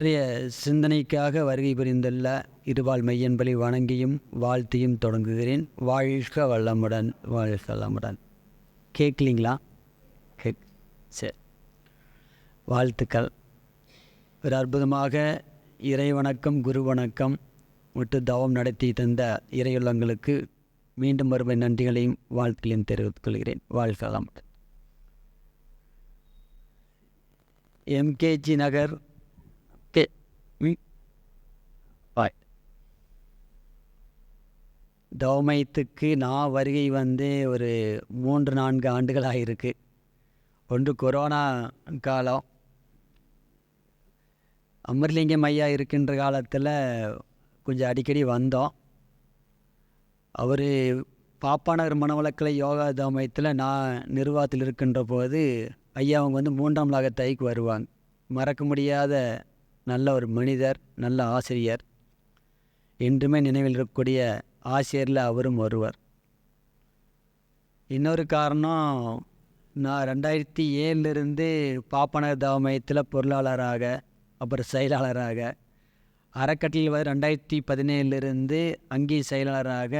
இன்றைய சிந்தனைக்காக வருகை புரிந்துள்ள இருபால் மையன்பலி வணங்கியும் வாழ்த்தியும் தொடங்குகிறேன். வாழ்க வல்லமுடன் வாழ்க வல்லமுடன். கேட்கலீங்களா? கேக் சரி வாழ்த்துக்கள். ஒரு அற்புதமாக இறை வணக்கம் குரு வணக்கம் விட்டு தவம் நடத்தி தந்த இறையுள்ளங்களுக்கு மீண்டும் மறுபடி நன்றிகளையும் வாழ்த்துக்களையும் தெரிவித்துக் கொள்கிறேன். வாழ்க வளமுடன் எம்கேஜி நகர் கே ம். பாய் தவமயத்துக்கு நான் வருகை வந்து ஒரு மூன்று நான்கு ஆண்டுகளாக இருக்குது ஒன்று கொரோனா காலம். அமர்லிங்கம் ஐயா இருக்கின்ற காலத்தில் கொஞ்சம் அடிக்கடி வந்தோம். அவர் பாப்பாநகர் மனவளக்கலை யோகா தவமயத்தில் நான் நிர்வாகத்தில் இருக்கின்ற போது ஐயா அவங்க வந்து மூன்றாம் லாக தைக்கு வருவாங்க. மறக்க முடியாத நல்ல ஒரு மனிதர் நல்ல ஆசிரியர். என்றுமே நினைவில் இருக்கக்கூடிய ஆசிரியரில் அவரும் ஒருவர் இன்னொரு காரணம் நான் ரெண்டாயிரத்தி ஏழுலேருந்து பாப்பனர் தவமயத்தில் பொருளாளராக அப்புறம் செயலாளராக அறக்கட்டளையில் வந்து ரெண்டாயிரத்தி பதினேழுலேருந்து அங்கே செயலாளராக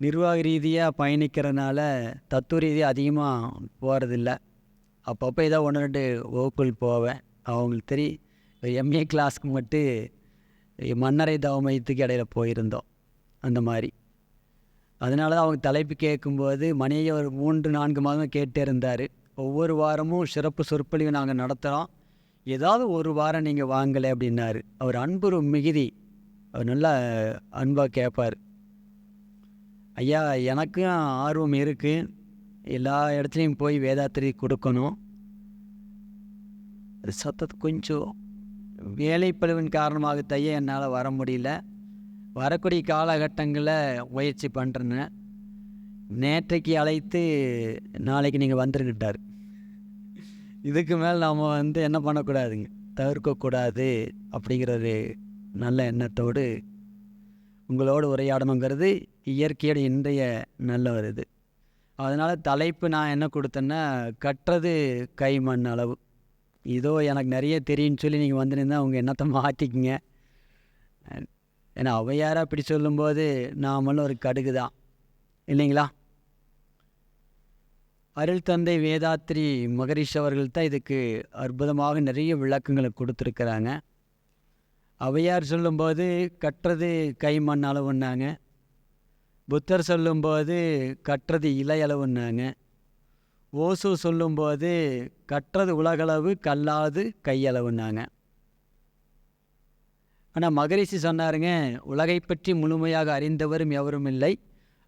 நிர்வாக ரீதியாக பயணிக்கிறனால தத்துவ ரீதியாக அதிகமாக போகிறதில்ல அப்பப்போ ஏதோ ஒன்று ரெண்டு வகுப்புகள் போவேன். அவங்களுக்கு தெரியும் எம்ஏ கிளாஸ்க்கு மட்டும் மன்னரை தவமயத்துக்கு இடையில போயிருந்தோம். அந்த மாதிரி. அதனால தான் அவங்க தலைப்பு கேட்கும்போது மணியை ஒரு மூன்று நான்கு மாதம் கேட்டே இருந்தார். ஒவ்வொரு வாரமும் சிறப்பு சொற்பொழிவு நாங்கள் நடத்துகிறோம் ஏதாவது ஒரு வாரம் நீங்கள் வாங்கலை அப்படின்னாரு. அவர் அன்பு மிகுதி அவர் நல்லா அன்பாக கேட்பார். ஐயா எனக்கும் ஆர்வம் இருக்குது எல்லா இடத்துலையும் போய் வேதாத்திரி கொடுக்கணும். அது சத்தத்தை கொஞ்சம் வேலைப்பழுவின் காரணமாக தைய என்னால் வர முடியல. வரக்கூடிய காலகட்டங்களில் முயற்சி பண்ணுறேன்னு நேற்றைக்கு அழைத்து நாளைக்கு நீங்கள் வந்துருக்கிட்டார் இதுக்கு மேல் நாம் வந்து என்ன பண்ணக்கூடாதுங்க? தவிர்க்கக்கூடாது அப்படிங்கிற ஒரு நல்ல எண்ணத்தோடு உங்களோடு உரையாடணுங்கிறது இயற்கையோட இன்றைய நல்ல ஒரு இது. அதனால் தலைப்பு நான் என்ன கொடுத்தேன்னா கட்டுறது கை மண் அளவு. இதோ எனக்கு நிறைய தெரியும்னு சொல்லி நீங்கள் வந்துருந்தா அவங்க எண்ணத்தை மாற்றிக்கிங்க ஏன்னா அவையாராக அப்படி சொல்லும்போது நாமளும் ஒரு கடுகு தான். இல்லைங்களா? அருள் தந்தை வேதாத்ரி மகரிஷ் அவர்கள் தான் இதுக்கு அற்புதமாக நிறைய விளக்கங்களை கொடுத்துருக்குறாங்க. அவையார் சொல்லும்போது கற்றது கை மண் அளவுன்னாங்க. புத்தர் சொல்லும்போது கற்றது இலை அளவுன்னாங்க. ஓசு சொல்லும்போது கற்றது உலகளவு கல்லாது கையளவுன்னாங்க ஆனால் மகரிஷி சொன்னாருங்க உலகை பற்றி முழுமையாக அறிந்தவரும் எவரும் இல்லை.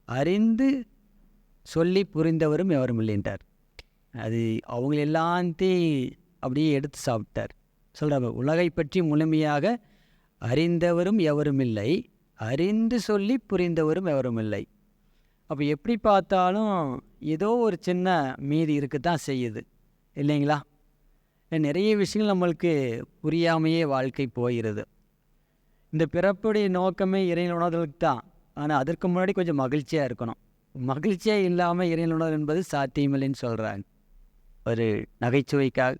அறிந்து சொல்லி புரிந்தவரும் எவரும் இல்லைன்றார் அது அவங்க எல்லாத்தையும் அப்படியே எடுத்து சாப்பிட்டார். சொல்கிறாங்க உலகை பற்றி முழுமையாக அறிந்தவரும் எவரும் இல்லை. அறிந்து சொல்லி புரிந்தவரும் எவரும் இல்லை. அப்போ எப்படி பார்த்தாலும் ஏதோ ஒரு சின்ன மீதி இருக்க தான் செய்யுது. இல்லைங்களா? நிறைய விஷயங்கள் நம்மளுக்கு புரியாமையே வாழ்க்கை போகிறது. இந்த பிறப்புடைய நோக்கமே இறைவன் உணர்தலுக்கு தான். ஆனால் அதற்கு முன்னாடி கொஞ்சம் மகிழ்ச்சியாக இருக்கணும். மகிழ்ச்சியாக இல்லாமல் இறைவன் உணர்வு என்பது சாத்தியமில்லைன்னு சொல்கிறாங்க ஒரு நகைச்சுவைக்காக.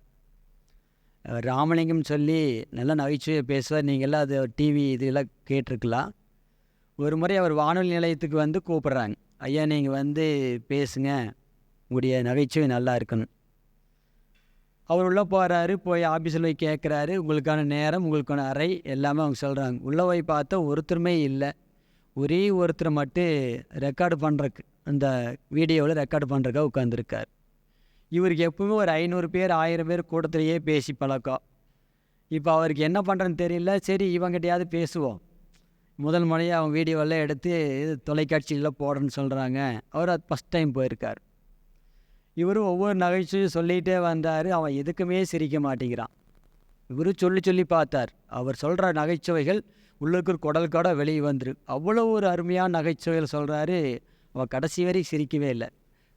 ராமலிங்கம் சொல்லி நல்லா நகைச்சுவையை பேசுவார். நீங்கள்லாம் அது டிவி இதெல்லாம் கேட்டிருக்கலாம். ஒரு முறை அவர் வானொலி நிலையத்துக்கு வந்து கூப்பிட்றாங்க. ஐயா நீங்கள் வந்து பேசுங்க. உங்களுடைய நகைச்சுவை நல்லா இருக்கணும். அவர் உள்ளே போகிறாரு போய் ஆஃபீஸில் போய் கேட்குறாரு. உங்களுக்கான நேரம் உங்களுக்கான அறை எல்லாமே அவங்க சொல்கிறாங்க உள்ளே போய் பார்த்தா ஒருத்தருமே இல்லை. ஒரே ஒருத்தர் மட்டும் ரெக்கார்டு பண்ணுறக்கு அந்த வீடியோவில் ரெக்கார்டு பண்ணுறக்காக உட்காந்துருக்கார் இவருக்கு எப்பவுமே ஒரு ஐநூறு பேர் ஆயிரம் பேர் கூட்டத்திலேயே பேசி பழக்கம். இப்போ அவருக்கு என்ன பண்ணுறன்னு தெரியல. சரி இவங்கிட்டையாவது பேசுவோம். முதல் முறையாக அவங்க வீடியோவெல்லாம் எடுத்து இது தொலைக்காட்சியில் போடுறேன்னு சொல்கிறாங்க அவர் அது ஃபஸ்ட் டைம் போயிருக்கார். இவரும் ஒவ்வொரு நகைச்சுவையும் சொல்லிகிட்டே வந்தார். அவன் எதுக்குமே சிரிக்க மாட்டேங்கிறான். இவரும் சொல்லி சொல்லி பார்த்தார். அவர் சொல்கிற நகைச்சுவைகள் உள்ளுக்கு குடல் கூட வெளியே வந்துரு. அவ்வளோ ஒரு அருமையான நகைச்சுவைகள் சொல்கிறாரு அவன் கடைசி வரை சிரிக்கவே இல்லை.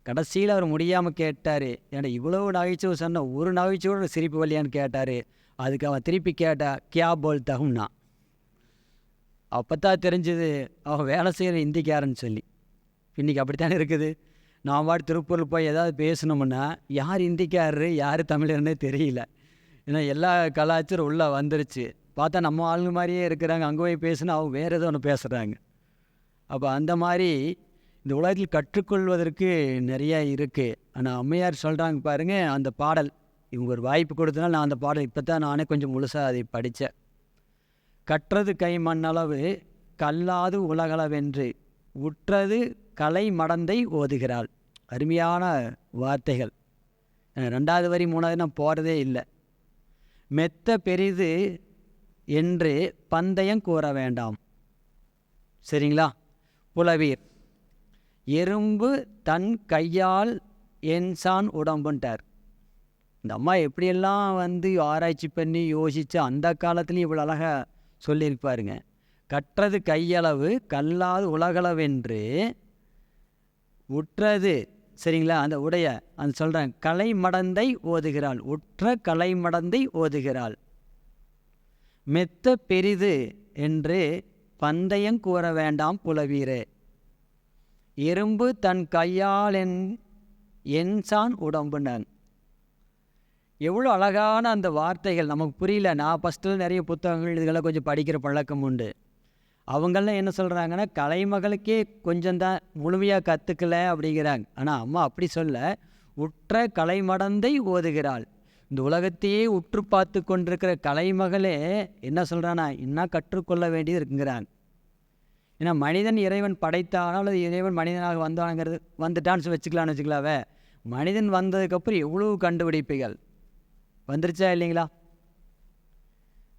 கடைசியில் அவர் முடியாமல் கேட்டார் ஏன்னா இவ்வளோ நகைச்சுவை சொன்ன? ஒரு நகைச்சுவோட சிரிப்பு வழியான்னு கேட்டார். அதுக்கு அவன் திருப்பி கேட்டா கியா போல் தகும்னா? அப்போ தான் தெரிஞ்சது அவன் வேலை செய்கிற இந்திக்காரன்னு சொல்லி. இன்றைக்கி அப்படித்தானே இருக்குது? நான் பாட்டு திருப்பூரில் போய் ஏதாவது பேசணுமுன்னா யார் இந்திக்காரரு யார் தமிழர்னே தெரியல. ஏன்னா எல்லா கலாச்சாரம் உள்ளே வந்துருச்சு. பார்த்தா நம்ம ஆளுங்க மாதிரியே இருக்கிறாங்க. அங்கே போய் பேசுனா அவங்க வேறு ஏதோ ஒன்று பேசுகிறாங்க அப்போ அந்த மாதிரி இந்த உலகத்தில் கற்றுக்கொள்வதற்கு நிறையா இருக்குது ஆனால் அம்மையார் சொல்கிறாங்க பாருங்கள் அந்த பாடல் இவங்க ஒரு வாய்ப்பு கொடுத்தனால நான் அந்த பாடல் இப்போ தான் நானே கொஞ்சம் முழுசாக அதை படித்தேன் கற்றது கை மண்ணளவு கல்லாது உலகளவென்று உற்றது கலை மடந்தை ஓதுகிறாள். அருமையான வார்த்தைகள். ரெண்டாவது வரி மூணாவது நான் போகிறதே இல்லை. மெத்த பெரிது என்று பந்தயம் கூற வேண்டாம். சரிங்களா? புலவீர். எறும்பு தன் கையால் என்சான் உடம்புன்ட்டார். இந்த அம்மா எப்படியெல்லாம் வந்து ஆராய்ச்சி பண்ணி யோசித்து அந்த காலத்துலேயும் இவ்வளோ அழகாக சொல்லியிருப்பாருங்க. கற்றது கையளவு கல்லாது உலகளவென்று உற்றது. சரிங்களா? அந்த உடைய அந்த சொல்கிறேன் கலை மடந்தை ஓதுகிறாள் உற்ற கலை மடந்தை ஓதுகிறாள். மெத்த பெரிது என்று பந்தயம் கூற வேண்டாம் புலவீரே. எறும்பு தன் கையால் என் என்சான் உடம்புனன் எவ்வளோ அழகான அந்த வார்த்தைகள் நமக்கு புரியல. நான் ஃபஸ்ட்டில் நிறைய புத்தகங்கள் இதுகளை கொஞ்சம் படிக்கிற பழக்கம் உண்டு. அவங்கெல்லாம் என்ன சொல்கிறாங்கன்னா கலைமகளுக்கே கொஞ்சம் தான் முழுமையாக கற்றுக்கல அப்படிங்கிறாங்க. ஆனால் அம்மா அப்படி சொல்ல உற்ற கலைமடந்தை ஓதுகிறாள். இந்த உலகத்தையே உற்று பார்த்து கொண்டிருக்கிற கலைமகளே என்ன சொல்கிறானா இன்னும் கற்றுக்கொள்ள வேண்டியது இருக்குங்கிறாங்க. ஏன்னா மனிதன் இறைவன் படைத்தானோ அல்லது இறைவன் மனிதனாக வந்தானுங்கிறது வந்துட்டான்னு வச்சுக்கலான்னு வச்சுக்கலாவே மனிதன் வந்ததுக்கப்புறம் எவ்வளோ கண்டுபிடிப்புகள்? வந்துருச்சா இல்லைங்களா?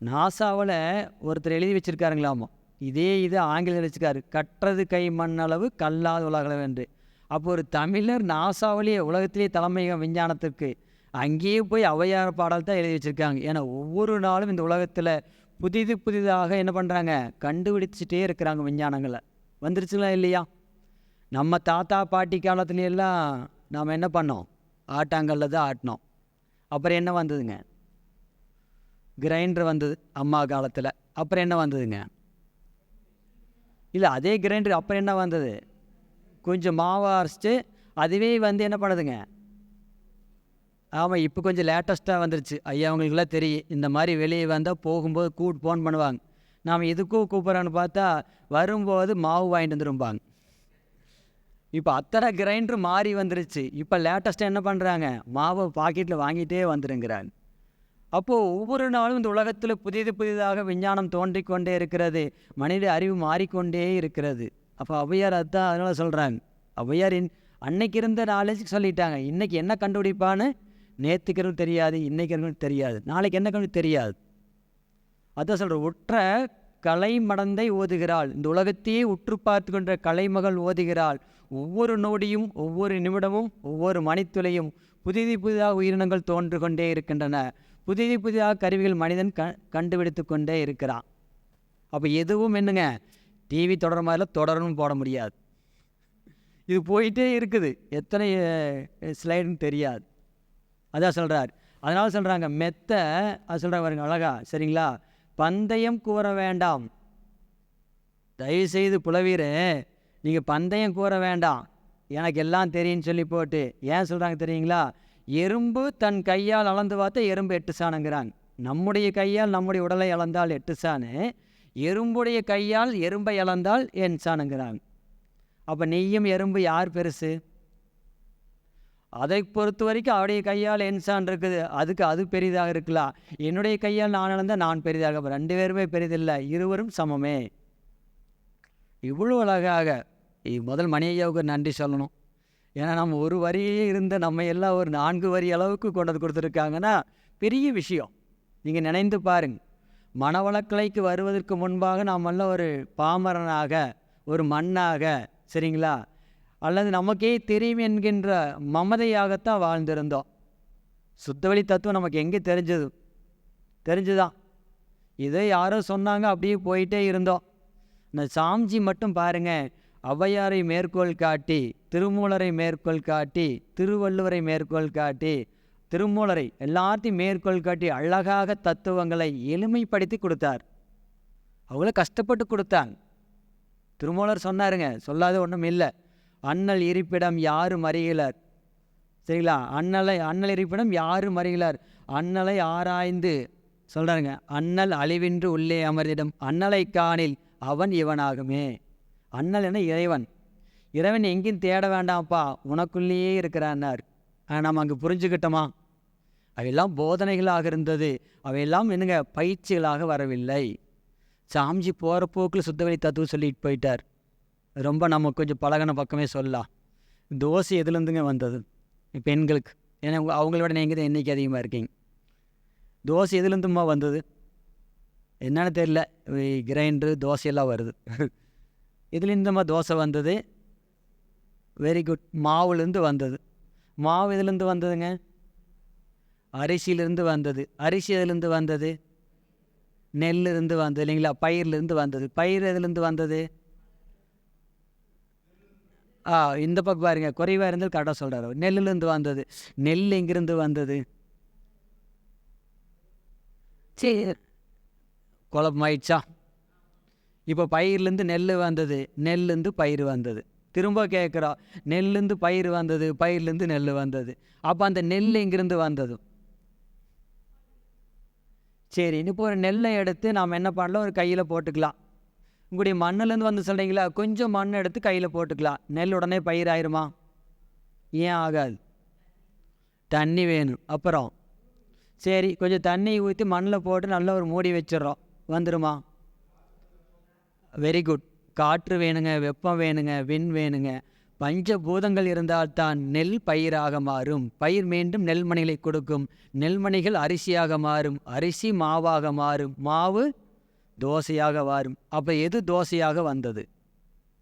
நாசாவில் ஒருத்தர் எழுதி வச்சுருக்காருங்களாமோ? இதே இது ஆங்கிலம் வச்சுருக்காரு கற்றது கை மண்ணளவு கல்லாத உலகளவு என்று. அப்போ ஒரு தமிழர் நாசாவிலேயே உலகத்திலேயே தலைமையகம் விஞ்ஞானத்திற்கு அங்கேயே போய் ஔவையார் பாடல் தான் எழுதி வச்சுருக்காங்க. ஏன்னா ஒவ்வொரு நாளும் இந்த உலகத்தில் புதிது புதிதாக என்ன பண்ணுறாங்க கண்டுபிடிச்சிட்டே இருக்கிறாங்க விஞ்ஞானங்களை. வந்துருச்சுங்களா இல்லையா? நம்ம தாத்தா பாட்டி காலத்துலையெல்லாம் நாம் என்ன பண்ணோம்? ஆட்டாங்கல்ல தான் ஆட்டினோம். அப்புறம் என்ன வந்ததுங்க? கிரைண்டர் வந்தது அம்மா காலத்தில். அப்புறம் என்ன வந்ததுங்க? இல்லை அதே கிரைண்டர் அப்புறம் என்ன வந்தது? கொஞ்சம் மாவை அரைச்சிட்டு அதுவே வந்து என்ன பண்ணுதுங்க? ஆமாம் இப்போ கொஞ்சம் லேட்டஸ்ட்டாக வந்துருச்சு. ஐயா அவங்களுக்குலாம் தெரியும். இந்த மாதிரி வெளியே வந்தால் போகும்போது கூட்டு ஃபோன் பண்ணுவாங்க. நாம் எதுக்கும் கூப்பிட்றான்னு பார்த்தா வரும்போது மாவு வாங்கிட்டு வந்துரும்பாங்க. இப்போ அத்தனை கிரைண்டர் மாறி வந்துருச்சு. இப்போ லேட்டஸ்ட்டாக என்ன பண்ணுறாங்க மாவை பாக்கெட்டில் வாங்கிட்டே வந்துருங்கிறாங்க. அப்போது ஒவ்வொரு நாளும் இந்த உலகத்தில் புதிது புதிதாக விஞ்ஞானம் தோன்றிக்கொண்டே இருக்கிறது. மனித அறிவு மாறிக்கொண்டே இருக்கிறது. அப்போ ஔவையார் அதுதான் அதனால் சொல்கிறாங்க ஔவையார் இன் அன்னைக்கு இருந்த நாலேஜ் சொல்லிட்டாங்க. இன்றைக்கி என்ன கண்டுபிடிப்பான்னு நேற்றுக்கிறவங்க தெரியாது இன்னைக்கு தெரியாது நாளைக்கு என்ன கண்டு தெரியாது. அதான் சொல்கிற உற்ற கலை மடந்தை ஓதுகிறாள். இந்த உலகத்தையே உற்று பார்த்து கொண்ட கலைமகள் ஓதுகிறாள். ஒவ்வொரு நொடியும் ஒவ்வொரு நிமிடமும் ஒவ்வொரு மணித்துளையும் புதிது புதிதாக உயிரினங்கள் தோன்று கொண்டே இருக்கின்றன. புதிய புதிதாக கருவிகள் மனிதன் க கண்டுபிடித்து கொண்டே இருக்கிறான். அப்போ எதுவும் என்னங்க? டிவி தொடர் மாதிரிலாம் தொடரணும் போட முடியாது. இது போயிட்டே இருக்குது. எத்தனை ஸ்லைடுன்னு தெரியாது. அதான் சொல்கிறார் அதனால் சொல்கிறாங்க மெத்த அது சொல்கிறாங்க பாருங்க அழகா சரிங்களா? பந்தயம் கூற வேண்டாம். தயவுசெய்து புலவீரே நீங்கள் பந்தயம் கூற வேண்டாம். எனக்கு எல்லாம் தெரியும்னு சொல்லி போட்டு ஏன் சொல்கிறாங்க தெரியுங்களா? எறும்பு தன் கையால் அளந்து பார்த்தா எறும்பு எட்டு சாணுங்கிறாங்க நம்முடைய கையால் நம்முடைய உடலை அளந்தால் எட்டு சாணு எறும்புடைய கையால் எறும்பை அளந்தால் என் சாணுங்கிறாங்க அப்போ நெய்யும் எறும்பு யார் பெருசு? அதை பொறுத்த வரைக்கும் அவருடைய கையால் என்சான் இருக்குது. அதுக்கு அது பெரிதாக இருக்கலாம் என்னுடைய கையால் நான் இழந்தால் நான் பெரிதாக ரெண்டு பேருமே பெரிதில்லை இருவரும் சமமே. இவ்வளோ அழகாக முதல் மணி ஐயாவுக்கு நன்றி சொல்லணும். ஏன்னா நம்ம ஒரு வரியே இருந்த நம்ம எல்லாம் ஒரு நான்கு வரி அளவுக்கு கொண்டு வந்து கொடுத்துருக்காங்கன்னா பெரிய விஷயம். நீங்கள் நினைந்து பாருங்க. மனவளக்கலைக்கு வருவதற்கு முன்பாக நாமெல்லாம் ஒரு பாமரனாக ஒரு மண்ணாக சரிங்களா? அல்லது நமக்கே தெரியும் என்கின்ற மமதையாகத்தான் வாழ்ந்திருந்தோம். சுத்தவெளி தத்துவம் நமக்கு எங்கே தெரிஞ்சது? தெரிஞ்சுதான். இதை யாரோ சொன்னாங்க அப்படியே போயிட்டே இருந்தோம். இந்த சாம்ஜி மட்டும் பாருங்கள் ஔவையாரை மேற்கோள் காட்டி திருமூலரை மேற்கோள் காட்டி திருவள்ளுவரை மேற்கோள் காட்டி திருமூலரை எல்லாத்தையும் மேற்கோள் காட்டி அழகாக தத்துவங்களை எளிமைப்படுத்தி கொடுத்தார். அவ்வளோ கஷ்டப்பட்டு கொடுத்தான். திருமூலர் சொன்னாருங்க சொல்லாத ஒன்றும் இல்லை. அண்ணல் இருப்பிடம் யாரும் அறிகிறார் சரிங்களா? அண்ணலை அண்ணல் இருப்பிடம் யாரும் அறிகிறார் அண்ணலை ஆராய்ந்து சொல்கிறாருங்க அண்ணல் அழிவின்று உள்ளே அமர்ந்திடும் அண்ணலை காணில் அவன் இவனாகுமே. அண்ணல் என்ன இறைவன். இறைவன் எங்கேயும் தேட வேண்டாம்ப்பா உனக்குள்ளேயே இருக்கிறான்னார் ஆனால் நம்ம அங்கே புரிஞ்சுக்கிட்டோமா? அவையெல்லாம் போதனைகளாக இருந்தது. அவையெல்லாம் என்னங்க பயிற்சிகளாக வரவில்லை. சாம்ஜி போகிற போக்கில் சுத்தவெளி தத்துவம் சொல்லிட்டு போயிட்டார். ரொம்ப நம்ம கொஞ்சம் பழகின பக்கமே சொல்லலாம். தோசை எதுலேருந்துங்க வந்தது? பெண்களுக்கு. ஏன்னா அவங்களோட நீங்கள் தான் என்றைக்கு அதிகமாக இருக்கீங்க? தோசை எதுலேருந்துமா வந்தது? என்னன்னு தெரியல. கிரைண்டரு தோசையெல்லாம் வருது. இதுலேருந்துமா தோசை வந்தது. வெரி குட் மாவுலேருந்து வந்தது. மாவு இதுலேருந்து வந்ததுங்க? அரிசியிலேருந்து வந்தது. அரிசி எதுலேருந்து வந்தது? நெல்லிருந்து வந்தது இல்லைங்களா? பயிர்லேருந்து வந்தது. பயிர் எதுலேருந்து வந்தது? ஆ இந்த பக்கம் பாருங்க. குறைவாக இருந்தது கரெக்டாக சொல்கிறாரு நெல்லுலேருந்து வந்தது. நெல் இங்கேருந்து வந்தது? சரி. குழப்பமாயிடுச்சா? இப்போ பயிர்லேருந்து நெல் வந்தது நெல்லேருந்து பயிர் வந்தது. திரும்ப கேட்குறோம் நெல்லேருந்து பயிர் வந்தது பயிர்லேருந்து நெல் வந்தது. அப்போ அந்த நெல் இங்கிருந்து வந்ததும்? சரி இப்போ ஒரு நெல்லை எடுத்து நாம் என்ன பண்ணலாம்? ஒரு கையில் போட்டுக்கலாம். உங்களுடைய மண்ணிலேருந்து வந்து சொல்கிறீங்களா? கொஞ்சம் மண் எடுத்து கையில் போட்டுக்கலாம். நெல் உடனே பயிர் ஆயிருமா? ஏன் ஆகாது? தண்ணி வேணும். அப்புறம்? சரி கொஞ்சம் தண்ணி ஊற்றி மண்ணில் போட்டு நல்லா ஒரு மூடி வச்சிடுறோம். வந்துடுமா? வெரி குட் காற்று வேணுங்க வெப்பம் வேணுங்க விண் வேணுங்க. பஞ்சபூதங்கள் இருந்தால்தான் நெல் பயிராக மாறும். பயிர் மீண்டும் நெல்மணிகளை கொடுக்கும். நெல்மணிகள் அரிசியாக மாறும். அரிசி மாவாக மாறும். மாவு தோசையாக மாறும் அப்போ எது தோசையாக வந்தது?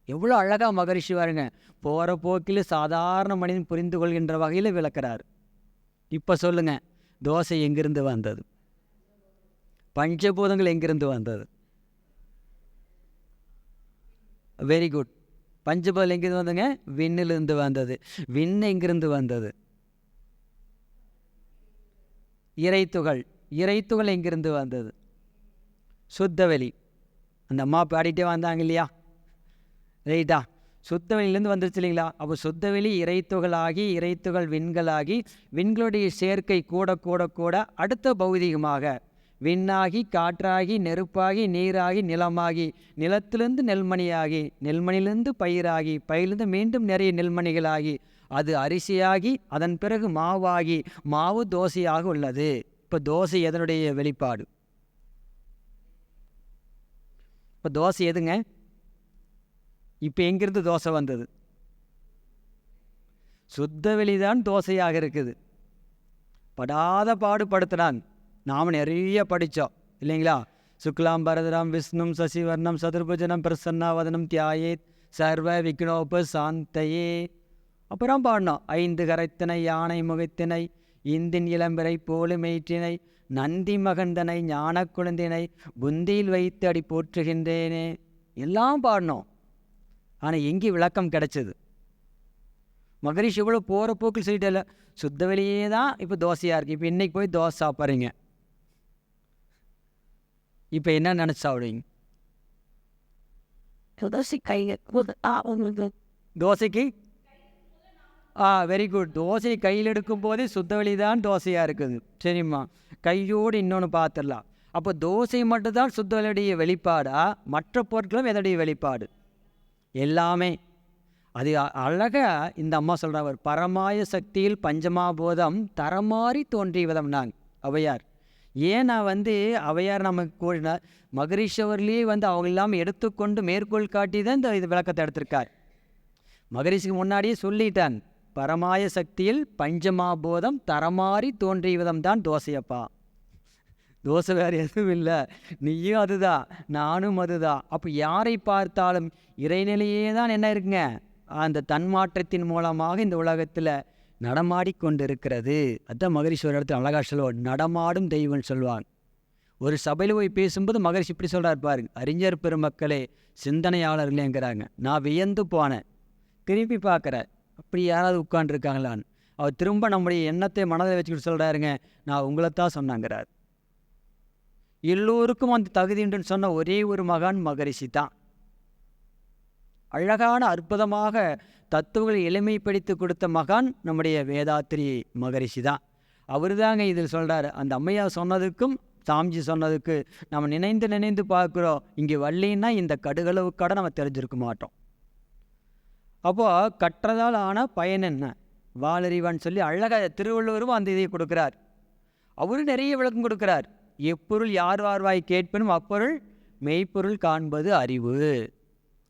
எவ்வளோ அழகாக மகரிஷி வாருங்க போகிற போக்கில் சாதாரண மனிதன் புரிந்து கொள்கின்ற வகையில் விளக்குறார். இப்போ சொல்லுங்க தோசை எங்கிருந்து வந்தது? பஞ்சபூதங்கள் எங்கிருந்து வந்தது? வெரி குட் பஞ்சபால் எங்கேருந்து வந்ததுங்க? விண்ணிலிருந்து வந்தது. விண் எங்கிருந்து வந்தது? இறைத்துகள். இறைத்துகள் எங்கிருந்து வந்தது? சுத்தவெளி. அந்த அம்மா பாடிட்டே வந்தாங்க இல்லையா? ரைட்டா? சுத்தவெளியிலேருந்து வந்துருச்சு இல்லைங்களா? அப்போ சுத்தவெளி இறைத்துகளாகி இறைத்துகள் விண்களாகி விண்களுடைய சேர்க்கை கூட கூட கூட அடுத்த பௌதிகமாக விண்ணாகி காற்றாகி நெருப்பாகி நீராகி நிலமாகி நிலத்திலிருந்து நெல்மணியாகி நெல்மணியிலிருந்து பயிராகி பயிலிருந்து மீண்டும் நிறைய நெல்மணிகளாகி அது அரிசியாகி அதன் பிறகு மாவாகி மாவு தோசையாக உள்ளது. இப்போ தோசை எதனுடைய வெளிப்பாடு? இப்போ தோசை எதுங்க? இப்போ எங்கிருந்து தோசை வந்தது? சுத்த வெளிதான் தோசையாக இருக்குது. படாத பாடுபடுத்துனான் நாம் நிறைய படித்தோம் இல்லைங்களா? சுக்லாம் பரதராம் விஷ்ணும் சசிவர்ணம் சதுர்புஜனம் பிரசன்னாவதனம் தியாயேத் சர்வ விக்னோப சாந்தையே. அப்புறம் பாடினோம் ஐந்து கரைத்தினை யானை முகத்தினை இந்தின் இளம்பிறை போலுமேற்றினை நந்தி மகந்தனை ஞான குழந்தினை புந்தியில் வைத்து அடி போற்றுகின்றேனே. எல்லாம் பாடினோம். ஆனால் எங்கே விளக்கம் கிடைச்சது? மகரிஷி இவ்வளோ போகிற போக்கில் சொல்லிட்டல சுத்த வெளியே தான் இப்போ தோசையாக இருக்குது இப்போ இன்னைக்கு போய் தோசை சாப்பிட்றீங்க. இப்போ என்ன நினச்சி சாப்பிடுவீங்க தோசைக்கு? ஆ வெரி குட் தோசையை கையில் எடுக்கும் போதே சுத்தவெளி தான் தோசையாக இருக்குது. சரிம்மா. கையோடு இன்னொன்று பார்த்துடலாம். அப்போ தோசை மட்டும்தான் சுத்தவெளியுடைய வெளிப்பாடா? மற்ற பொருட்களும் எதோடைய வெளிப்பாடு? எல்லாமே. அது அ- அழகா இந்த அம்மா சொல்கிறார் பரமாய சக்தியில் பஞ்சமாபோதம் தரமாறி தோன்றியவதம் நான் ஔவையார். ஏன் நான் வந்து அவையார் நமக்கு கூறினார் மகரிஷ் வந்து அவங்க இல்லாமல் எடுத்துக்கொண்டு மேற்கோள் காட்டி தான் இந்த இது விளக்கத்தை எடுத்திருக்கார். மகரிஷிக்கு முன்னாடியே சொல்லிட்டான் பரமாய சக்தியில் பஞ்சமாபோதம் தரமாறி தோன்றிய விதம் தான் தோசையப்பா. தோசை வேறு எதுவும் இல்லை நீயும் அதுதான் நானும் அதுதான் அப்போ யாரை பார்த்தாலும் இறைநிலையே தான் என்ன இருக்குங்க? அந்த தன்மாற்றத்தின் மூலமாக இந்த உலகத்தில் நடமாடிக்கொண்டிருக்கிறது அதான் மகரிஷி ஒரு இடத்துல அழகா சொல்லுவார் நடமாடும் தெய்வம் சொல்லுவாங்க ஒரு சபையில் போய் பேசும்போது மகரிஷி இப்படி சொல்கிறார் பாருங்க அறிஞர் பெருமக்களே சிந்தனையாளர்களேங்கிறாங்க நான் வியந்து போனேன் திருப்பி பார்க்குறேன். அப்படி யாராவது உட்காந்துருக்காங்களான்னு அவர் திரும்ப நம்முடைய எண்ணத்தை மனதில் வச்சுக்கிட்டு சொல்கிறாருங்க நான் உங்களைத்தான் சொன்னாங்கிறார். எல்லோருக்கும் அந்த தகுதி சொன்ன ஒரே ஒரு மகான் மகரிஷி தான். அழகான அற்புதமாக தத்துவங்களை எளிமைப்படுத்தி கொடுத்த மகான் நம்முடைய வேதாத்திரி மகரிஷி தான். அவர் தாங்க இதில் சொல்கிறார் அந்த அம்மையார் சொன்னதுக்கும் சாமிஜி சொன்னதுக்கு நம்ம நினைந்து நினைந்து பார்க்குறோம். இங்கே வள்ளின்னா இந்த கடுகளவு கடை நம்ம தெரிஞ்சிருக்க மாட்டோம். அப்போ கற்றதால் ஆன பயன் என்ன? வாளறிவான்னு சொல்லி அழகாக திருவள்ளுவரும் அந்த இதை கொடுக்குறார். அவரும் நிறைய விளக்கம் கொடுக்குறார். எப்பொருள் யார் வார்வாய் கேட்பினும் அப்பொருள் மெய்ப்பொருள் காண்பது அறிவு.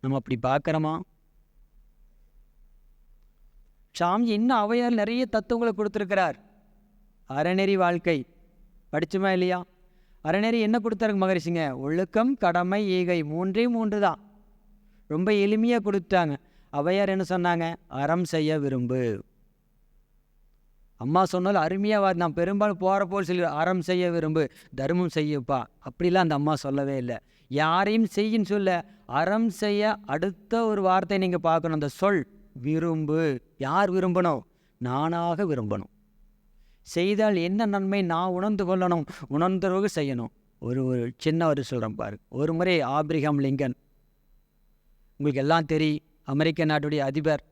நம்ம அப்படி பார்க்குறோமா? சாமி இன்னும் அவையார் நிறைய தத்துவங்களை கொடுத்துருக்கிறார். அறநெறி வாழ்க்கை. படிச்சுமா இல்லையா? அறநெறி என்ன கொடுத்தாருங்க மகரிஷிங்க? ஒழுக்கம் கடமை ஈகை மூன்றே மூன்று தான். ரொம்ப எளிமையாக கொடுத்தாங்க அவையார் என்ன சொன்னாங்க? அறம் செய்ய விரும்பு. அம்மா சொன்னாலும் அருமையாக நான் பெரும்பாலும் போகிற போல் சொல்லி அறம் செய்ய விரும்பு தர்மம் செய்யப்பா. அப்படிலாம் அந்த அம்மா சொல்லவே இல்லை. யாரையும் செய்யின்னு சொல்ல அறம் செய்ய அடுத்த ஒரு வார்த்தை நீங்கள் பார்க்கணும் அந்த சொல். விரும்பு யார் விரும்பணும்? நானாக விரும்பணும். செய்தால் என்ன நன்மை நான் உணர்ந்து கொள்ளணும்? உணர்ந்தவர்கள் செய்யணும். ஒரு ஒரு சின்ன ஒரு சொல்கிறேன் பாரு. ஒரு முறை ஆப்ரிகாம் லிங்கன் உங்களுக்கு எல்லாம் தெரியும் அமெரிக்க நாட்டுடைய அதிபர்.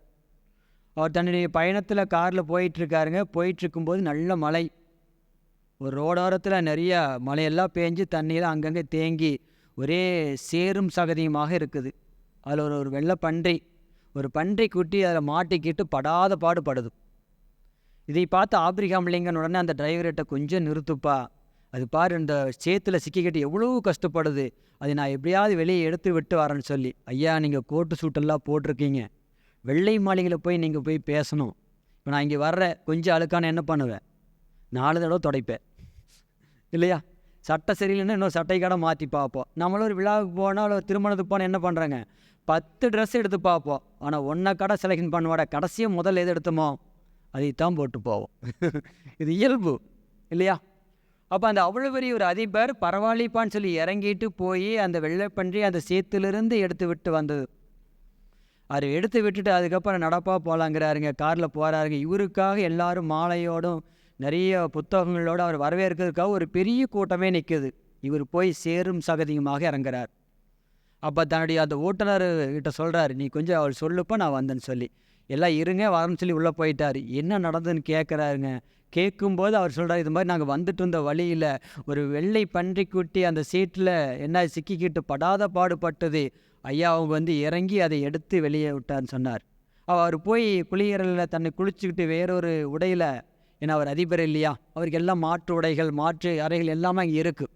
அவர் தன்னுடைய பயணத்தில் காரில் போயிட்டுருக்காருங்க. போயிட்டுருக்கும்போது நல்ல மழை. ஒரு ரோடோரத்தில் நிறைய மழையெல்லாம் பேஞ்சு தண்ணியெல்லாம் அங்கங்கே தேங்கி ஒரே சேரும் சகதியுமாக இருக்குது. அதில் ஒரு ஒரு வெள்ளை பன்றி ஒரு பன்றி குட்டி அதில் மாட்டிக்கிட்டு படாத பாடுபடுது. இதை பார்த்து ஆப்ரிகாம் லிங்கன் உடனே அந்த டிரைவர்கிட்ட கொஞ்சம் நிறுத்துப்பா. அது பாரு இந்த சேத்துல சிக்கிக்கிட்டு எவ்வளோ கஷ்டப்படுது. அதை நான் எப்படியாவது வெளியே எடுத்து விட்டு வரேன்னு சொல்லி ஐயா நீங்கள் கோட்டு சூட்டெல்லாம் போட்டிருக்கீங்க. வெள்ளை மாளிகையில் போய் நீங்கள் போய் பேசணும். இப்போ நான் இங்கே வர்ற கொஞ்சம் அழுக்கான என்ன பண்ணுவேன் நாலு தடவை துடைப்பேன். இல்லையா? சட்டை சரியில்லைன்னா இன்னொரு சட்டை கடை மாற்றி பார்ப்போம். நம்மளும் ஒரு விழாவுக்கு போனால் ஒரு திருமணத்துக்கு போனால் என்ன பண்ணுறாங்க பத்து ட்ரெஸ் எடுத்து பார்ப்போம். ஆனால் ஒன்றை கடை செலக்ஷன் பண்ணுவாட கடைசியாக முதல் எது எடுத்தோமோ அதைத்தான் போட்டு போவோம். இது இயல்பு இல்லையா? அப்போ அந்த அவ்வளோ பெரிய ஒரு அதிபர் பரவாயில்லைப்பான்னு சொல்லி இறங்கிட்டு போய் அந்த வெள்ளைப்பன்றி அந்த சேத்துலேருந்து எடுத்து விட்டு வந்தது. அவர் எடுத்து விட்டுட்டு அதுக்கப்புறம் நடப்பா போகலாங்கிறாருங்க காரில் போகிறாருங்க இவருக்காக எல்லாரும் மாலையோடும் நிறைய புத்தகங்களோடு அவர் வரவேற்கிறதுக்காக ஒரு பெரிய கூட்டமே நிற்குது இவர் போய் சேரும் சகதியுமாக இறங்குறார். அப்போ தன்னுடைய அந்த ஓட்டுநர் கிட்ட சொல்கிறாரு நீ கொஞ்சம் அவள் சொல்லுப்போ நான் வந்தேன்னு சொல்லி. எல்லாம் இருங்க வரேன்னு சொல்லி உள்ளே போயிட்டார். என்ன நடந்ததுன்னு கேட்குறாருங்க கேட்கும்போது அவர் சொல்கிறார் இது மாதிரி நாங்கள் வந்துட்டு இருந்த வழியில் ஒரு வெள்ளை பன்றிக்குட்டி அந்த சீட்டில் என்ன சிக்கிக்கிட்டு படாத பாடுபட்டது. ஐயா அவங்க வந்து இறங்கி அதை எடுத்து வெளியே விட்டார்னு சொன்னார். அவர் போய் குளியலில் தன்னை குளிச்சுக்கிட்டு வேறொரு உடையில் ஏன்னா அவர் அதிபர் இல்லையா? அவருக்கு எல்லாம் மாற்று உடைகள் மாற்று அறைகள் எல்லாமே அங்கே இருக்குது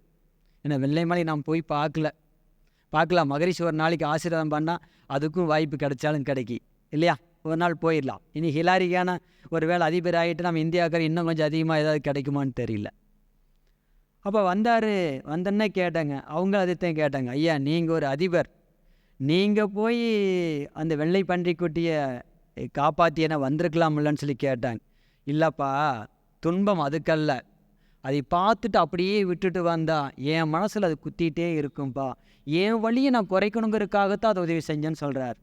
ஏன்னா வெள்ளை மலை நாம் போய் பார்க்கல. பார்க்கலாம். மகரிஷி ஒரு நாளைக்கு ஆசீர்வாதம் பண்ணால் அதுக்கும் வாய்ப்பு கிடைச்சாலும் கிடைக்கி. இல்லையா? ஒரு நாள் போயிடலாம். இனி ஹிலாரிக்கான ஒரு வேளை அதிபர் ஆகிட்டு நம்ம இந்தியாவுக்கு இன்னும் கொஞ்சம் அதிகமாக ஏதாவது கிடைக்குமான்னு தெரியல. அப்போ வந்தார். வந்தோன்னே கேட்டாங்க. அவங்க அதைத்தான் கேட்டாங்க. ஐயா நீங்கள் ஒரு அதிபர். நீங்கள் போய் அந்த வெள்ளை பன்றிக்குட்டியை காப்பாற்றி என்ன வந்திருக்கலாம்லன்னு சொல்லி கேட்டாங்க. இல்லைப்பா துன்பம் அதுக்கல்ல. அதை பார்த்துட்டு அப்படியே விட்டுட்டு வந்தா என் மனசில் அது குத்திட்டே இருக்கும்பா. என் வழியை நான் குறைக்கணுங்கிறதுக்காகத்தான் அதை உதவி செஞ்சேன்னு சொல்கிறார்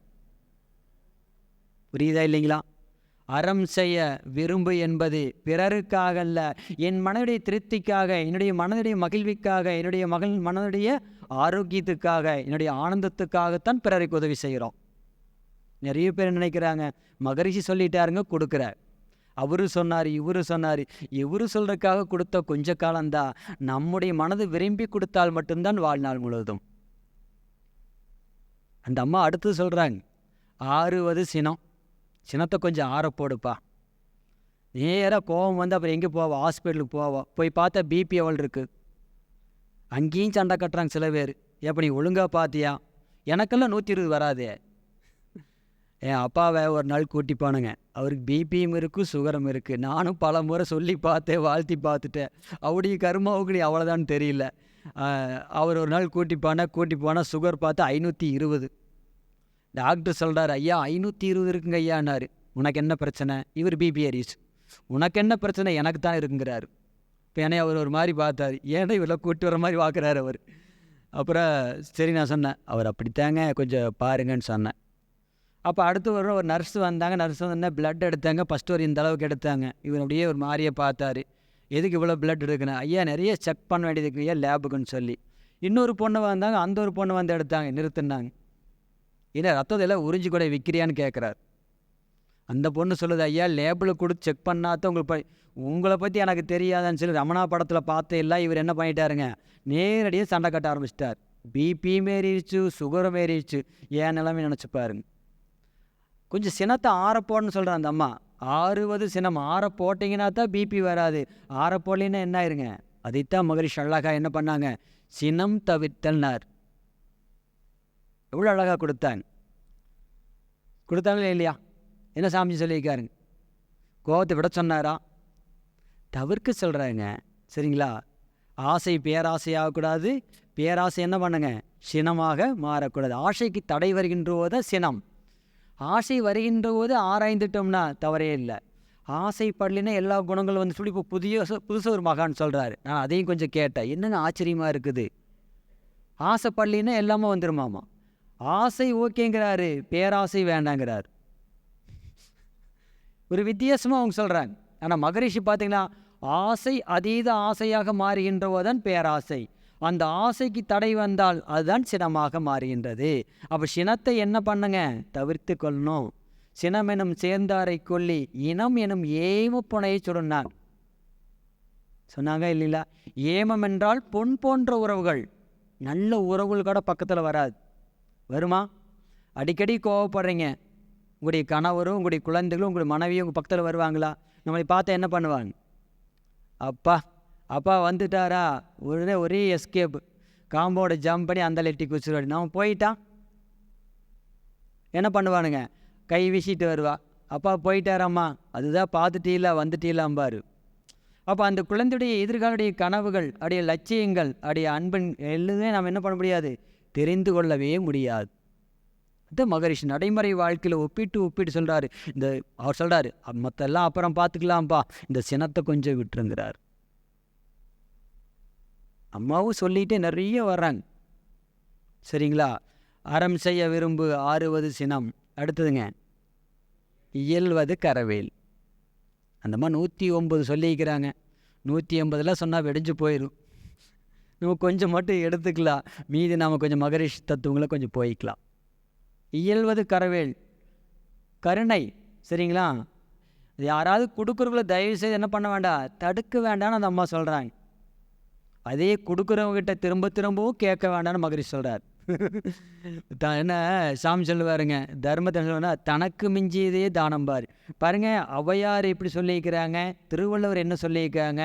புரியுதா இல்லைங்களா? அறம் செய்ய விரும்பு என்பது பிறருக்காக அல்ல என் மனதுடைய திருப்திக்காக என்னுடைய மனதுடைய மகிழ்விக்காக என்னுடைய மகள் மனதுடைய ஆரோக்கியத்துக்காக என்னுடைய ஆனந்தத்துக்காகத்தான் பிறருக்கு உதவி செய்கிறோம். நிறைய பேர் நினைக்கிறாங்க மகரிஷி சொல்லிட்டாருங்க கொடுக்குறார். அவரு சொன்னார் இவரு சொன்னார். இவரு சொல்கிறதுக்காக கொடுத்த கொஞ்ச காலம்தான் நம்முடைய மனது விரும்பி கொடுத்தால் மட்டும்தான் வாழ்நாள் முழுவதும். அந்த அம்மா அடுத்து சொல்கிறாங்க ஆறுவது சினம். சினத்தை கொஞ்சம் ஆற போடுப்பா. நேராக கோவம் வந்து அப்புறம் எங்கே போவோம் ஹாஸ்பிட்டலுக்கு போவோம் போய் பார்த்தா பிபி எவ்வளோ இருக்குது அங்கேயும் சண்டை கட்டுறாங்க சில பேர். எப்போ நீ ஒழுங்காக பார்த்தியா எனக்கெல்லாம் நூற்றி இருபது வராதே. என் அப்பாவை ஒரு நாள் கூட்டி போனேங்க. அவருக்கு பிபியும் இருக்குது சுகரும் இருக்குது நானும் பல முறை சொல்லி பார்த்தேன் வாழ்த்தி பார்த்துட்டேன். அவருடைய கருமாவுக்கு நீ அவ்வளோதான்னு தெரியல. அவர் ஒரு நாள் கூட்டி போனால் கூட்டி போனால் சுகர் பார்த்து ஐநூற்றி இருபது. டாக்டர் சொல்கிறார் ஐயா ஐநூற்றி இருபது இருக்குங்க ஐயான்னாரு உனக்கு என்ன பிரச்சனை? இவர் பிபி அரிஸ் உனக்கு என்ன பிரச்சனை? எனக்கு தான் இருக்குங்கிறாரு. இப்போ என்னை அவர் ஒரு மாதிரி பார்த்தாரு. ஏன்னா இவரை கூட்டி வர மாதிரி பார்க்குறாரு அவர். அப்புறம் சரி நான் சொன்னேன். அவர் அப்படித்தாங்க கொஞ்சம் பாருங்கன்னு சொன்னேன். அப்போ அடுத்து வர ஒரு நர்ஸ் வந்தாங்க. நர்ஸ் வந்தோடனே பிளட் எடுத்தாங்க? ஃபஸ்ட்டு ஒரு இந்த அளவுக்கு எடுத்தாங்க. இவர் அப்படியே ஒரு மாதிரியே பார்த்தாரு. எதுக்கு இவ்வளோ பிளட் எடுக்கணும் ஐயா நிறைய செக் பண்ண வேண்டியது இருக்கு ஐயா லேபுக்குன்னு சொல்லி. இன்னொரு பொண்ணு வந்தாங்க. அந்த ஒரு பொண்ணு வந்து எடுத்தாங்க. நிறுத்தினாங்க. இல்லை ரத்தத்தில் உறிஞ்சி கூட விற்கிறியான்னு கேட்குறாரு அந்த பொண்ணு சொல்லுது ஐயா லேபிள் கொடுத்து செக் பண்ணாதான் உங்களுக்கு உங்களை பற்றி எனக்கு தெரியாதான்னு சொல்லி ரமணா படத்தில் பார்த்தே இல்லை இவர் என்ன பண்ணிட்டாருங்க? நேரடியாக சண்டை கட்ட ஆரம்பிச்சிட்டார். பிபியும் ஏறிடுச்சு சுகரும் ஏறிடுச்சு ஏன் நிலைமை நினச்சி பாருங்க. கொஞ்சம் சினத்தை ஆற போடணும்னு சொல்கிறேன் அந்த அம்மா. ஆறுவது சினம். ஆற போட்டிங்கன்னா தான் பிபி வராது. ஆற என்ன ஆயிருங்க? அதைத்தான் மகரிஷ் அழகா என்ன பண்ணாங்க? சினம் தவிர்த்தல்னார் எவ்வளோ அழகாக கொடுத்தாங்க கொடுத்தாங்களே இல்லையா? என்ன சாமி சொல்லியிருக்காருங்க? கோபத்தை விட சொன்னாரா? தவிர்க்க சொல்கிறாங்க சரிங்களா? ஆசை பேராசையாகக்கூடாது பேராசை என்ன பண்ணுங்க? சினமாக மாறக்கூடாது. ஆசைக்கு தடை வருகின்ற சினம். ஆசை வருகின்ற போது ஆராய்ந்துட்டோம்னா தவறே இல்லை. ஆசைப்படலினா எல்லா குணங்களும் வந்து சொல்லி இப்போ புதிய புதுசாக ஒரு மகான் சொல்கிறாரு நான் அதையும் கொஞ்சம் கேட்டேன். என்னங்க ஆச்சரியமாக இருக்குது? ஆசைப்படலின்னா எல்லாமே வந்துருமாமா? ஆசை ஓகேங்கிறாரு பேராசை வேண்டாங்கிறாரு. ஒரு வித்தியாசமாக அவங்க சொல்கிறாங்க ஆனால் மகரிஷி பார்த்தீங்கன்னா ஆசை அதீத ஆசையாக மாறுகின்றவோ தான் பேராசை. அந்த ஆசைக்கு தடை வந்தால் அதுதான் சினமாக மாறுகின்றது. அப்போ சினத்தை என்ன பண்ணுங்க? தவிர்த்து கொள்ளணும். சினம் எனும் சேர்ந்தாரை கொல்லி இனம் எனும் ஏம புனையை சுடுனாங்க சொன்னாங்க இல்லைங்களா? ஏமம் என்றால் பொன் போன்ற உறவுகள். நல்ல உறவுகள் கூட பக்கத்தில் வராது. வருமா? அடிக்கடி கோவப்படுறீங்க. உங்களுடைய கணவரும் உங்களுடைய குழந்தைகளும் உங்களுடைய மனைவியும் உங்கள் பக்கத்தில் வருவாங்களா? நம்மளை பார்த்து என்ன பண்ணுவாங்க? அப்பா அப்பா வந்துட்டாரா? உடனே ஒரே எஸ்கேப் காம்போட ஜம்ப் பண்ணி அந்த லெட்டி குச்சிருவாடி நான் போயிட்டான் என்ன பண்ணுவானுங்க? கை வீசிட்டு வருவா. அப்பா போயிட்டாராம்மா. அதுதான் பார்த்துட்டீல வந்துட்டீலாம்பாரு அப்போ அந்த குழந்தையுடைய எதிர்காலுடைய கனவுகள் அடைய லட்சியங்கள் அடைய அன்பின் எல்லாமே நாம் என்ன பண்ண முடியாது? தெரிந்து கொள்ளவே முடியாது. இந்த மகரிஷி நடைமுறை வாழ்க்கையில் ஒப்பிட்டு ஒப்பிட்டு சொல்கிறாரு இந்த அவர் சொல்கிறாரு மற்றெல்லாம் அப்புறம் பார்த்துக்கலாம்ப்பா. இந்த சினத்தை கொஞ்சம் விட்டுருங்கிறார். அம்மாவும் சொல்லிகிட்டே நிறைய வர்றாங்க. சரிங்களா? அறம் செய்ய விரும்பு ஆறுவது சினம். அடுத்ததுங்க இயல்வது கரவேல். அந்த மாதிரி நூற்றி ஒம்பது சொல்லிக்கிறாங்க நூற்றி எண்பதெல்லாம் சொன்னால் வெடிஞ்சு போயிடும் நம்ம கொஞ்சம் மட்டும் எடுத்துக்கலாம். மீதி நாம் கொஞ்சம் மகரிஷ் தத்துவங்களை கொஞ்சம் போய்க்கலாம். இயல்வது கரவேல். கருணை. சரிங்களா? யாராவது கொடுக்குறவங்கள தயவு செய்து என்ன பண்ண வேண்டாம். தடுக்க வேண்டாம்னு அந்த அம்மா சொல்கிறாங்க அதே கொடுக்குறவங்ககிட்ட திரும்ப திரும்பவும் கேட்க வேண்டாம்னு மகரிஷி சொல்கிறார் த என்ன சாமி சொல்லுவாருங்க தர்மத்தை சொல்லுவாருன்னா தனக்கு மிஞ்சியதே தானம் பார். பாருங்க ஔவையார் இப்படி சொல்லியிருக்கிறாங்க திருவள்ளுவர் என்ன சொல்லியிருக்காங்க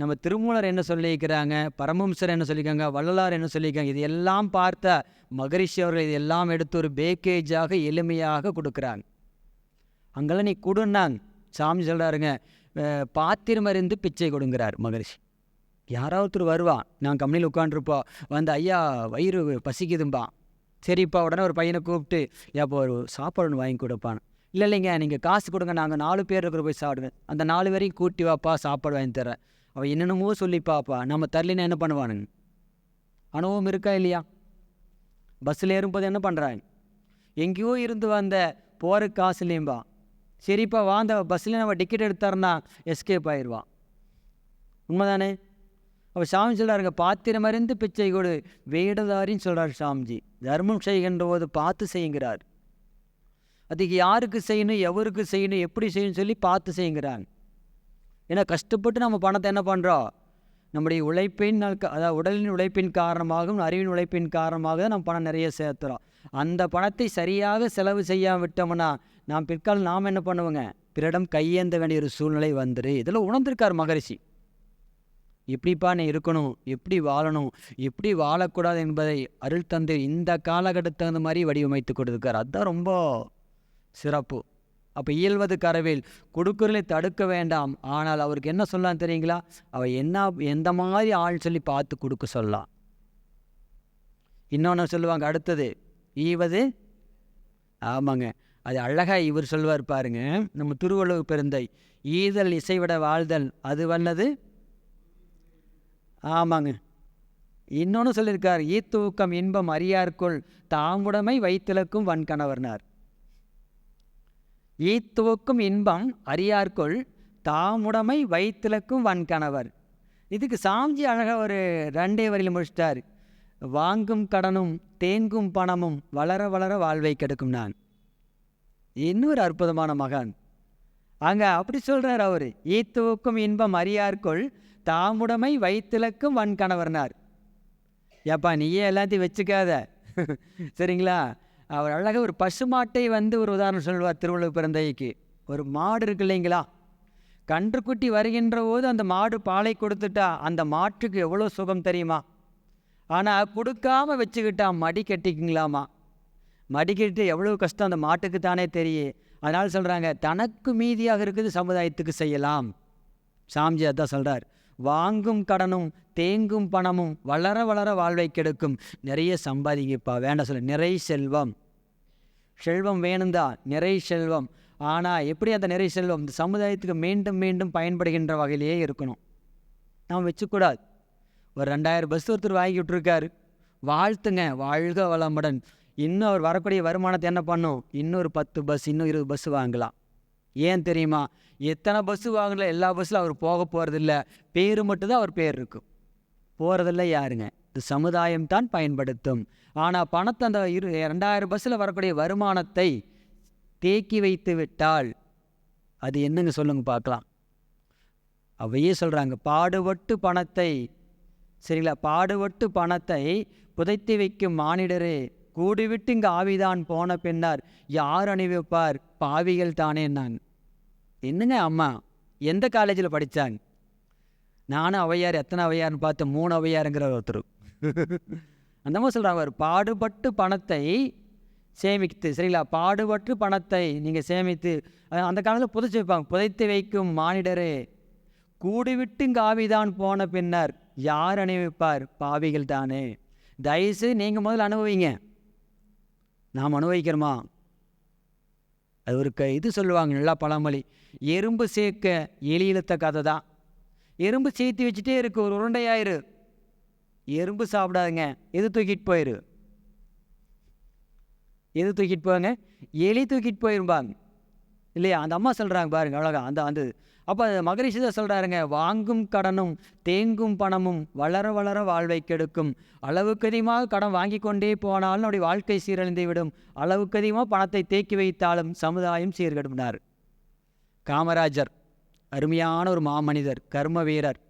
நம்ம திருமூலர் என்ன சொல்லியிருக்கிறாங்க பரமம்சர் என்ன சொல்லியிருக்காங்க வள்ளலார் என்ன சொல்லியிருக்காங்க இது எல்லாம் பார்த்த மகரிஷி அவர்கள் இது எல்லாம் எடுத்து ஒரு பேக்கேஜாக எளிமையாக கொடுக்குறாங்க. அங்கெல்லாம் நீ கொடுன்னாங்க. சாமி சொல்கிறாருங்க பாத்திரம் அறிந்து பிச்சை கொடுங்கிறார் மகரிஷி. யாராவது ஒருத்தர் வருவான் நான் கம்பெனியில் உட்காண்ட்ருப்போம் வந்து ஐயா வயிறு பசிக்குதும்பா. சரிப்பா உடனே ஒரு பையனை கூப்பிட்டு ஏப்போ ஒரு சாப்பாடு ஒன்று வாங்கி கொடுப்பான். இல்லை இல்லைங்க நீங்கள் காசு கொடுங்க நாங்கள் நாலு பேர் இருக்கிற போய் சாப்பிடுவேன். அந்த நாலு பேரையும் கூட்டி வாப்பா சாப்பாடு வாங்கி தரேன். அவன் என்னென்னமோ சொல்லிப்பாப்பா நம்ம தரலினா என்ன பண்ணுவானுங்க? அனுபவம் இருக்கா இல்லையா? பஸ்ஸில் ஏறும்போது என்ன பண்ணுறாங்க எங்கேயோ இருந்து வந்த போகிற காசு இல்லையும்பா. சரிப்பா வாந்த பஸ்ஸில் நம்ம டிக்கெட் எடுத்தாருன்னா எஸ்கேப் ஆயிடுவான் உண்மைதானே? அப்போ சாமி சொல்கிறாருங்க பாத்திரம் அறிந்து பிச்சை கொடு. வேடதாரின்னு சொல்கிறார் சாமிஜி. தர்மம் செய்கின்ற போது பார்த்து செய்யுங்கிறார் அதுக்கு யாருக்கு செய்யணும் எவருக்கு செய்யணும் எப்படி செய்யணும்னு சொல்லி பார்த்து செய்யுங்கிறாங்க ஏன்னா கஷ்டப்பட்டு நம்ம பணத்தை என்ன பண்ணுறோம் நம்முடைய உழைப்பின் அதாவது உடலின் உழைப்பின் காரணமாகவும் அறிவின் உழைப்பின் காரணமாக தான் நம்ம பணம் நிறைய சேர்த்துறோம். அந்த பணத்தை சரியாக செலவு செய்யாமல் விட்டோம்னா நாம் பிற்காலம் நாம் என்ன பண்ணுவோங்க? பிறடம் கையேந்த வேண்டிய ஒரு சூழ்நிலை வந்துரு. இதில் உணர்ந்திருக்கார் மகரிஷி. எப்படிப்பா நீ இருக்கணும்? எப்படி வாழணும்? எப்படி வாழக்கூடாது என்பதை அருள் தந்தை இந்த காலகட்டத்துக்கு தகுந்த மாதிரி வடிவமைத்து கொடுத்துருக்கார். அதுதான் ரொம்ப சிறப்பு. அப்போ இயல்வது கரவேல் கொடுக்குறலை தடுக்க வேண்டாம். ஆனால் அவருக்கு என்ன சொல்லலாம் தெரியுங்களா? அவள் என்ன எந்த மாதிரி ஆள் சொல்லி பார்த்து கொடுக்க சொல்லலாம். இன்னொன்று சொல்லுவாங்க அடுத்தது ஈவது ஆமாங்க. அது அழகாக இவர் சொல்வார் பாருங்க. நம்ம திருவள்ளுவர் பெருந்தை ஈதல் இசைவிட வாழ்தல் அது வல்லது ஆமாங்க. இன்னொன்று சொல்லியிருக்கார் ஈத்தூக்கம் இன்பம் அறியார்க்குள் தாமுடைமை வைத்திலக்கும் வன்கணவர்னார். ஈத்துவக்கும் இன்பம் அறியார்க்குள் தாமுடமை வைத்திலக்கும் வன்கணவர். இதுக்கு சாம்ஜி அழகாக ஒரு ரெண்டே வரியில் முடிச்சிட்டார். வாங்கும் கடனும் தேங்கும் பணமும் வளர வளர வாழ்வை கெடுக்கும் நான். இன்னொரு அற்புதமான மகான். அங்கே அப்படி சொல்கிறார் அவர் ஈத்துவுக்கும் இன்பம் அறியார்க்குள் தாமுடைமை வைத்திலக்கும் வன் கணவர்னார் ஏப்பா நீயே எல்லாத்தையும் வச்சுக்காத. சரிங்களா? அவர் அழகாக ஒரு பசுமாட்டை வந்து ஒரு உதாரணம் சொல்வார் திருவள்ளுவர் பிறந்தைக்கு. ஒரு மாடு இருக்கு இல்லைங்களா? கன்றுக்குட்டி வருகின்ற போது அந்த மாடு பாலை கொடுத்துட்டா அந்த மாட்டுக்கு எவ்வளோ சுகம் தெரியுமா? ஆனால் கொடுக்காம வச்சுக்கிட்டா மடி கட்டிக்குங்களாமா? மடி கட்டி எவ்வளோ கஷ்டம் அந்த மாட்டுக்கு தானே தெரியும் அதனால் சொல்கிறாங்க தனக்கு மீதியாக இருக்குது சமுதாயத்துக்கு செய்யலாம். சாமிஜி அதான் சொல்கிறார் வாங்கும் கடனும் தேங்கும் பணமும் வளர வளர வாழ்வை கெடுக்கும். நிறைய சம்பாதிங்கப்பா வேண்டாம் சொல்ல நிறை செல்வம். செல்வம் வேணுந்தா நிறை செல்வம். ஆனால் எப்படி அந்த நிறை செல்வம்? இந்த சமுதாயத்துக்கு மீண்டும் மீண்டும் பயன்படுகின்ற வகையிலேயே இருக்கணும். நாம் வச்சுக்கூடாது. ஒரு ரெண்டாயிரம் பஸ் ஒருத்தர் வாங்கி விட்ருக்காரு வாழ்த்துங்க வாழ்க வளமுடன். இன்னும் அவர் வரக்கூடிய வருமானத்தை என்ன பண்ணும்? இன்னொரு பத்து பஸ் இன்னும் இருபது பஸ் வாங்கலாம். ஏன் தெரியுமா? எத்தனை பஸ்ஸு வாங்கல எல்லா பஸ்ஸில் அவர் போக போகிறதில்ல பேர் மட்டும்தான் அவர் பேர் இருக்கும் போகிறதில்ல யாருங்க? இது சமுதாயம் தான் பயன்படுத்தும். ஆனால் பணத்தை அந்த இரு ரெண்டாயிரம் பஸ்ஸில் வரக்கூடிய வருமானத்தை தேக்கி வைத்து விட்டால் அது என்னங்க சொல்லுங்க பார்க்கலாம். அவையே சொல்கிறாங்க பாடுபட்டு பணத்தை சரிங்களா? பாடுபட்டு பணத்தை புதைத்து வைக்கும் மானிடரே கூடிவிட்டு இங்கு ஆவிதான் போன பின்னர் யார் அணிவிப்பார்? பாவிகள் தானே நான். என்னங்க அம்மா? எந்த காலேஜில் படித்தாங்க நானும் அவையார் எத்தனை அவையார்னு பார்த்து மூணு அவையாருங்கிற ஒருத்தர். அந்த மாதிரி சொல்கிறாங்க ஒரு பாடுபட்டு பணத்தை சேமித்து சரிங்களா? பாடுபட்டு பணத்தை நீங்கள் சேமித்து அந்த காலத்தில் புதைச்சி வைப்பாங்க புதைத்து வைக்கும் மானிடரே. கூடிவிட்டு இங்கே ஆவிதான் போன பின்னர் யார் அனுபவிப்பார் பாவிகள் தானே. தயவுசு நீங்கள் முதல்ல அனுபவிங்க. நாம் அனுபவிக்கிறோமா? அது ஒரு க இது சொல்லுவாங்க நல்லா பழமொழி. எறும்பு சேர்க்க எலி இழுத்த கதை தான். எறும்பு சேர்த்து வச்சுட்டே இருக்கு ஒரு உருண்டையாயிரு எறும்பு சாப்பிடாதுங்க எது தூக்கிட்டு போயிரு? எது தூக்கிட்டு போங்க? எலி தூக்கிட்டு போயிருப்பாங்க இல்லையா? அந்த அம்மா சொல்கிறாங்க பாருங்க அழகா. அந்த அந்த அப்போ மகரிஷி தான் சொல்கிறாருங்க வாங்கும் கடனும் தேங்கும் பணமும் வளர வளர வாழ்வை கெடுக்கும். அளவுக்கு அதிகமாக கடன் வாங்கி கொண்டே போனாலும் நம்முடைய வாழ்க்கை சீரழிந்து விடும். அளவுக்கு அதிகமாக பணத்தை தேக்கி வைத்தாலும் சமுதாயம் சீர்கெடுப்பினார் காமராஜர் அருமையான ஒரு மாமனிதர் கர்ம வீரர்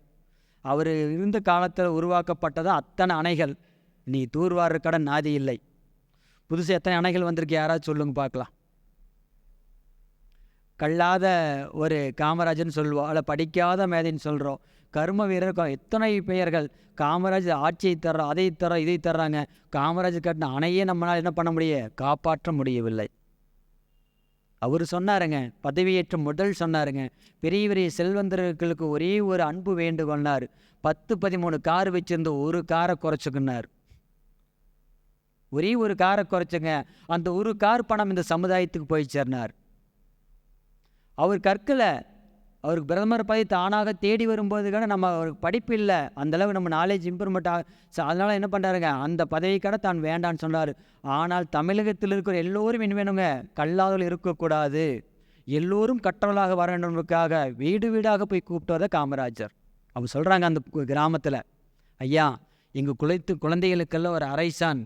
அவர் இருந்த காலத்தில் உருவாக்கப்பட்டது அத்தனை அணைகள். நீ தூர்வார கடன் நாதி இல்லை. புதுசு எத்தனை அணைகள் வந்திருக்கு? யாராவது சொல்லுங்க பார்க்கலாம். கல்லாத ஒரு காமராஜர்னு சொல்லுவோம். அல்ல படிக்காத மேதைன்னு சொல்கிறோம் கர்ம வீரர் எத்தனை பெயர்கள் காமராஜர் ஆட்சியை தர்றோம் அதை தர்றோம் இதை தர்றாங்க. காமராஜர் கட்டின அணையே நம்மளால் என்ன பண்ண முடிய காப்பாற்ற முடியவில்லை. அவர் சொன்னாருங்க பதவியேற்ற முதல் சொன்னாருங்க. பெரிய பெரிய செல்வந்தர்களுக்கு ஒரே ஒரு அன்பு வேண்டுகொண்டார் பத்து பதிமூணு கார் வச்சிருந்து ஒரு காரை குறைச்சிக்கினார் ஒரே ஒரு காரை குறைச்சுங்க. அந்த ஒரு கார் பணம் இந்த சமுதாயத்துக்கு போய் சேர்னார். அவர் கற்கலை. அவருக்கு பிரதமர் பதவி தானாக தேடி வரும்போது கூட நம்ம அவருக்கு படிப்பு இல்லை. அந்தளவு நம்ம நாலேஜ் இம்ப்ரூவ்மெண்ட் ஆக ஸோ அதனால் என்ன பண்ணுறாருங்க அந்த பதவிக்காக தான் வேண்டான்னு சொன்னார். ஆனால் தமிழகத்தில் இருக்கிற எல்லோரும் என்ன வேணுங்க? கல்லாதவர்கள் இருக்கக்கூடாது. எல்லோரும் கற்றவர்களாக வர வேண்டும்னுக்காக வீடு வீடாக போய் கூப்பிட்டு வர காமராஜர். அவங்க சொல்கிறாங்க அந்த கிராமத்தில். ஐயா எங்கள் குலைத்து குழந்தைகளுக்கெல்லாம் ஒரு அரைசான்.